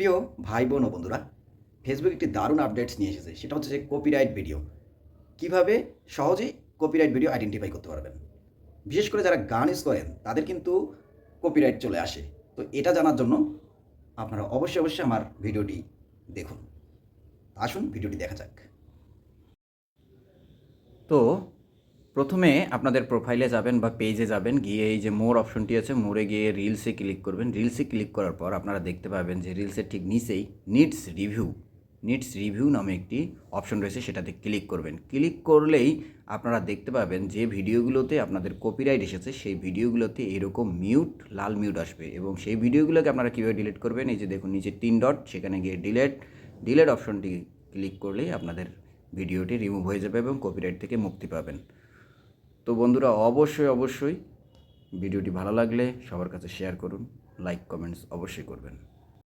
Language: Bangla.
প্রিয় ভাই বোন ও বন্ধুরা ফেসবুক একটি দারুণ আপডেটস নিয়ে এসেছে। সেটা হচ্ছে যে কপিরাইট ভিডিও কীভাবে সহজেই কপিরাইট ভিডিও আইডেন্টিফাই করতে পারবেন? বিশেষ করে যারা গান ইউজ করেন, তাদের কিন্তু কপিরাইট চলে আসে। তো এটা জানার জন্য আপনারা অবশ্যই অবশ্যই আমার ভিডিওটি দেখুন। আসুন ভিডিওটি দেখা যাক। তো প্রথমে আপনাদের প্রোফাইলে যাবেন বা পেজে যাবেন, গিয়ে এই যে মোর অপশনটি আছে মোরে গিয়ে রিলসে ক্লিক করবেন। রিলসে ক্লিক করার পর আপনারা দেখতে পাবেন যে রিলসের ঠিক নিচেই নিডস রিভিউ নিডস রিভিউ নামে একটি অপশন রয়েছে, সেটাতে ক্লিক করবেন। ক্লিক করলেই আপনারা দেখতে পাবেন যে ভিডিওগুলোতে আপনাদের কপিরাইট এসেছে, সেই ভিডিওগুলোতে এরকম মিউট লাল মিউট আসবে এবং সেই ভিডিওগুলোকে আপনারা কীভাবে ডিলিট করবেন? এই যে দেখুন, নিচে তিন ডট সেখানে গিয়ে ডিলেট ডিলেট অপশনটি ক্লিক করলেই আপনাদের ভিডিওটি রিমুভ হয়ে যাবে এবং কপিরাইট থেকে মুক্তি পাবেন। তো বন্ধুরা, অবশ্যই অবশ্যই ভিডিওটি ভালো লাগলে সবার কাছে শেয়ার করুন লাইক কমেন্টস অবশ্যই করবেন।